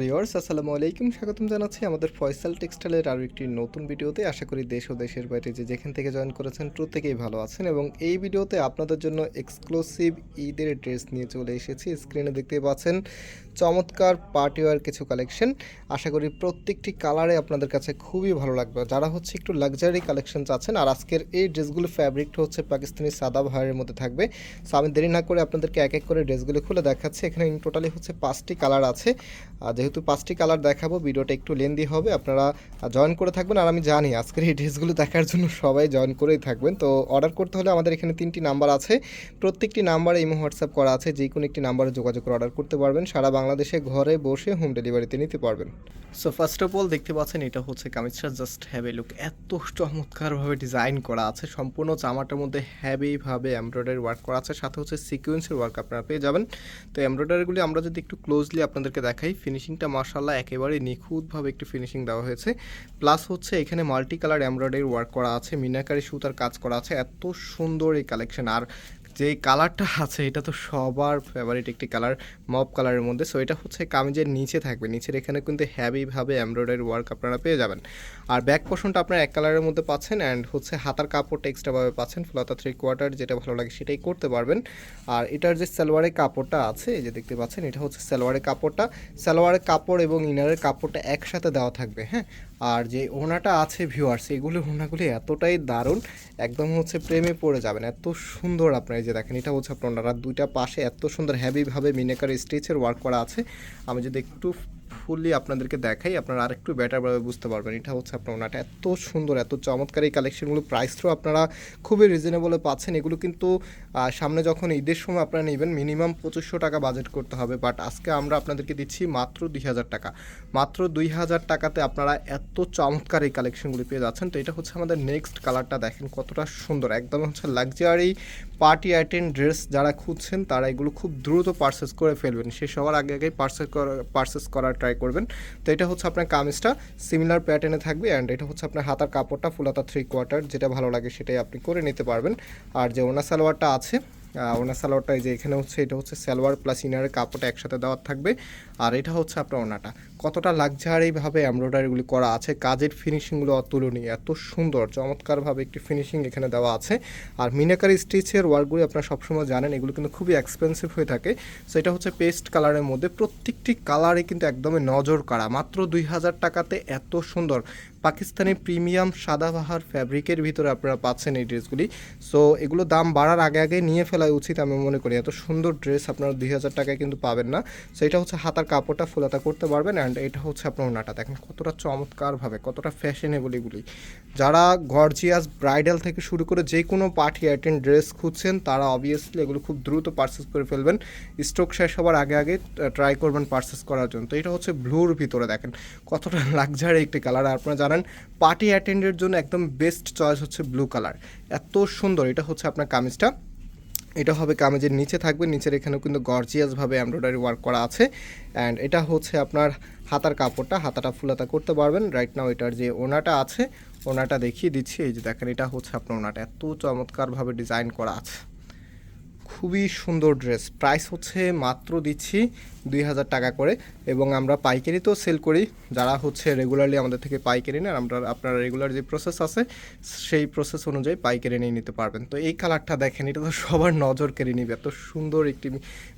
Viewers, আসসালামু আলাইকুম। স্বাগতম জানাচ্ছি আমাদের ফয়সাল টেক্সটাইলের আরও একটি নতুন ভিডিওতে। আশা করি দেশ ও দেশের বাইরে যে যেখান থেকে জয়েন করেছেন প্রত্যেকেই ভালো আছেন এবং এই ভিডিওতে আপনাদের জন্য এক্সক্লুসিভ ঈদের ড্রেস নিয়ে চলে এসেছি। স্ক্রিনে দেখতে পাচ্ছেন চমৎকার পার্টিওয়ার কিছু কালেকশন আশা করি প্রত্যেকটি কালারে আপনাদের কাছে খুবই ভালো লাগবে। যারা হচ্ছে একটু লাক্সারি কালেকশন চাচ্ছেন আর আজকের এই ড্রেসগুলো ফ্যাব্রিকটা হচ্ছে পাকিস্তানি সাদা ভাইয়ের মধ্যে থাকবে। সো আমি দেরি না করে আপনাদেরকে এক এক করে ড্রেসগুলো খুলে দেখাচ্ছি। এখানে টোটালি হচ্ছে পাঁচটি কালার আছে। যেহেতু পাঁচটি কালার দেখাবো, ভিডিওটা একটু লেন্দি হবে, আপনারা জয়েন করে থাকবেন। আর আমি জানি আজকের এই ড্রেসগুলো দেখার জন্য সবাই জয়েন করেই থাকবেন। তো অর্ডার করতে হলে আমাদের এখানে তিনটি নাম্বার আছে। প্রত্যেকটি নাম্বারে ইমো হোয়াটসঅ্যাপ করা আছে। যে কোনো একটি নাম্বারে যোগাযোগ করে অর্ডার করতে পারবেন। সারা বাংলাদেশে ঘরে বসে হোম ডেলিভারিতে নিতে পারবেন। সো ফার্স্ট অফ অল দেখতে পাচ্ছেন, এটা হচ্ছে কামিজটা জাস্ট হ্যাভ লুক এত চমৎকারভাবে ডিজাইন করা আছে, সম্পূর্ণ জামাটার মধ্যে হ্যাভিভাবে এমব্রয়ডারি ওয়ার্ক করা আছে, সাথে হচ্ছে সিকোয়েন্সের ওয়ার্ক আপনারা পেয়ে যাবেন। তো এমব্রয়ডারিগুলি আমরা যদি একটু ক্লোজলি আপনাদেরকে দেখাই ফিনিশিংটা মার্শাল্লাহ একেবারে নিখুঁতভাবে একটু ফিনিশিং দেওয়া হয়েছে। প্লাস হচ্ছে এখানে মাল্টি কালার এমব্রয়ডারি ওয়ার্ক করা আছে, মিনাকারি সুতার কাজ করা আছে, এত সুন্দর এই কালেকশন আর যে কালারটা আছে, এটা তো সবার ফেভারিট একটি কালার মপ কালারের মধ্যে। সো এটা হচ্ছে কামিজের নিচে থাকবে। নিচের এখানে কিন্তু হ্যাভিভাবে এমব্রয়ডারি ওয়ার্ক আপনারা পেয়ে যাবেন। আর ব্যাক পোর্শনটা আপনারা এক কালারের মধ্যে পাচ্ছেন অ্যান্ড হচ্ছে হাতার কাপড়টা এক্সট্রাভাবে পাচ্ছেন ফুলাতা থ্রি কোয়ার্টার যেটা ভালো লাগে সেটাই করতে পারবেন। আর এটার যে সালোয়ারের কাপড়টা আছে, এই যে দেখতে পাচ্ছেন, এটা হচ্ছে সালোয়ারের কাপড়টা। সালোয়ারের কাপড় এবং ইনারের কাপড়টা একসাথে দেওয়া থাকবে হ্যাঁ? আর যে ওনাটা আছে ভিউয়ার্স এগুলো ওনাগুলি এতটাই দারুণ, একদম হচ্ছে প্রেমে পড়ে যাবেন। এত সুন্দর আপনার যে দেখেন, এটা হচ্ছে আপনার দুইটা পাশে এত সুন্দর হ্যাভিভাবে মিনেকার স্টিচের ওয়ার্ক করা আছে। আমি যদি একটু ফুললি আপনাদেরকে দেখাই, আপনারা আরেকটু বেটারভাবে বুঝতে পারবেন। এটা হচ্ছে আপনার ওনাটা এত সুন্দর, এত চমৎকার এই কালেকশনগুলো প্রাইসটাও আপনারা খুবই রিজনেবলে পাচ্ছেন। এগুলো কিন্তু সামনে যখন ঈদের সময় আপনারা নেবেন মিনিমাম পঁচিশশো টাকা বাজেট করতে হবে। বাট আজকে আমরা আপনাদেরকে দিচ্ছি মাত্র দুই হাজার টাকা। মাত্র দুই হাজার টাকাতে আপনারা এত চমৎকার এই কালেকশনগুলি পেয়ে যাচ্ছেন। তো এটা হচ্ছে আমাদের নেক্সট কালারটা দেখেন, কতটা সুন্দর। একদম হচ্ছে লাক্সারি পার্টি আইটেম ড্রেস যারা খুঁজছেন, তারা এগুলো খুব দ্রুত পারচেস করে ফেলবেন। সে সবার আগে আগেই পারচেস করা পারচেস করার ট্রাই করবেন। তো এটা হচ্ছে আপনার কামিজটা। সিমিলার প্যাটার্নে থাকবে অ্যান্ড এটা হচ্ছে আপনার হাতার কাপড়টা ফুলাতা থ্রি কোয়ার্টার যেটা ভালো লাগে সেটাই আপনি করে নিতে পারবেন। আর যে ওনা সালোয়ারটা আছে ওনার সালোয়ারটা এই যে এখানে হচ্ছে, এটা হচ্ছে সালোয়ার প্লাস ইনারের কাপড়টা একসাথে দেওয়ার থাকবে। আর এটা হচ্ছে আপনার ওনাটা। কতটা লাক্সারিভাবে এমব্রয়ডারিগুলি করা আছে, কাজের ফিনিশিংগুলো অতুলনীয়, এত সুন্দর, চমৎকারভাবে একটি ফিনিশিং এখানে দেওয়া আছে। আর মিনাকারি স্টিচের ওয়ার্কগুলি আপনারা সবসময় জানেন, এগুলো কিন্তু খুবই এক্সপেন্সিভ হয়ে থাকে। সো এটা হচ্ছে পেস্ট কালারের মধ্যে প্রত্যেকটি কালারে কিন্তু একদমই নজর কাড়া মাত্র দুই হাজার টাকাতে এত সুন্দর। পাকিস্তানি প্রিমিয়াম সাদাবাহার ফ্যাব্রিকের ভিতরে আপনারা পাচ্ছেন এই ড্রেসগুলি। সো এগুলো দাম বাড়ার আগে আগে নিয়ে ফেলা উচিত আমি মনে করি। এত সুন্দর ড্রেস আপনারা দুই হাজার টাকায় কিন্তু পাবেন না। সো এটা হচ্ছে হাতার কাপড়টা ফুলাতা করতে পারবেন অ্যান্ড এটা হচ্ছে আপনার ওনাটা দেখেন কতটা চমৎকারভাবে, কতটা ফ্যাশনেবল এগুলি। যারা গর্জিয়াস ব্রাইডাল থেকে শুরু করে যে কোনো পার্টি অ্যাটেন্ড ড্রেস খুঁজছেন, তারা অবভিয়াসলি এগুলো খুব দ্রুত পারচেস করে ফেলবেন। স্টক শেষ হবার আগে আগে ট্রাই করবেন পারচেস করার জন্য। তো, এটা হচ্ছে ব্লুর ভিতরে দেখেন কতটা লাক্সারি একটি কালার আপনারা জানেন পার্টি অ্যাটেন্ডের জন্য একদম বেস্ট চয়েস হচ্ছে ব্লু কালার এত সুন্দর, এটা হচ্ছে আপনার কামিজটা। এটা হবে কামেজের নিচে থাকবে, নিচের এখানেও কিন্তু গর্জিয়াসভাবে এমব্রয়ডারি ওয়ার্ক করা আছে। অ্যান্ড এটা হচ্ছে আপনার হাতার কাপড়টা, হাতাটা ফুলাতা করতে পারবেন। রাইট নাও এটার যে ওনাটা আছে, ওনাটা দেখিয়ে দিচ্ছি। এই যে দেখেন, এটা হচ্ছে আপনার ওনাটা। এত চমৎকারভাবে ডিজাইন করা আছে। খুবই সুন্দর ড্রেস প্রাইস হচ্ছে মাত্র দিচ্ছি দুই হাজার টাকা করে এবং আমরা পাইকারিতেও সেল করি। যারা হচ্ছে রেগুলারলি আমাদের থেকে পাইকারি নেন, আমরা আপনার রেগুলার যে প্রসেস আছে, সেই প্রসেস অনুযায়ী পাইকারি নিয়ে নিতে পারবেন। তো এই কালারটা দেখেন, এটা তো সবার নজর কেড়ে নিবে। এত সুন্দর একটি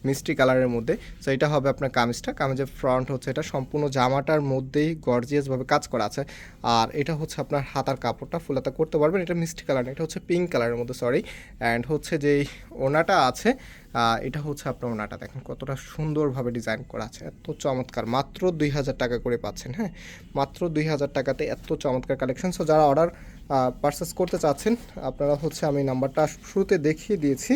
মিষ্টি কালারের মধ্যে। তো এটা হবে আপনার কামিজটা। কামিজের ফ্রন্ট হচ্ছে এটা। সম্পূর্ণ জামাটার মধ্যেই গর্জিয়াসভাবে কাজ করা আছে। আর এটা হচ্ছে আপনার হাতার কাপড়টা। ফুলাতা করতে পারবেন। এটা মিষ্টি কালার এটা হচ্ছে পিঙ্ক কালারের মধ্যে সরি অ্যান্ড হচ্ছে যে ওনাটা আছে এটা হচ্ছে আপনার ওনাটা। দেখেন কতটা সুন্দরভাবে ডিজাইন করা আছে। এত চমৎকার। মাত্র দুই হাজার টাকা করে পাচ্ছেন হ্যাঁ? মাত্র দুই হাজার টাকাতে এত চমৎকার কালেকশন সো যারা অর্ডার পারচেস করতে চাচ্ছেন, আপনারা হচ্ছে আমি নাম্বারটা শুরুতে দেখিয়ে দিয়েছি।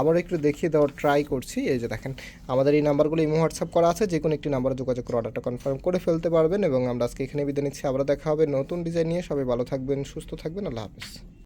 আবার একটু দেখিয়ে দেওয়ার ট্রাই করছি। এই যে দেখেন, আমাদের এই নাম্বারগুলো ইমো, হোয়াটসঅ্যাপ করা আছে। যে কোনো একটি নাম্বারে যোগাযোগ করে অর্ডারটা কনফার্ম করে ফেলতে পারবেন। এবং আমরা আজকে এখানে বিদায় নিচ্ছি। আবার দেখা হবে নতুন ডিজাইন নিয়ে। সবাই ভালো থাকবেন, সুস্থ থাকবেন। আল্লাহ হাফেজ।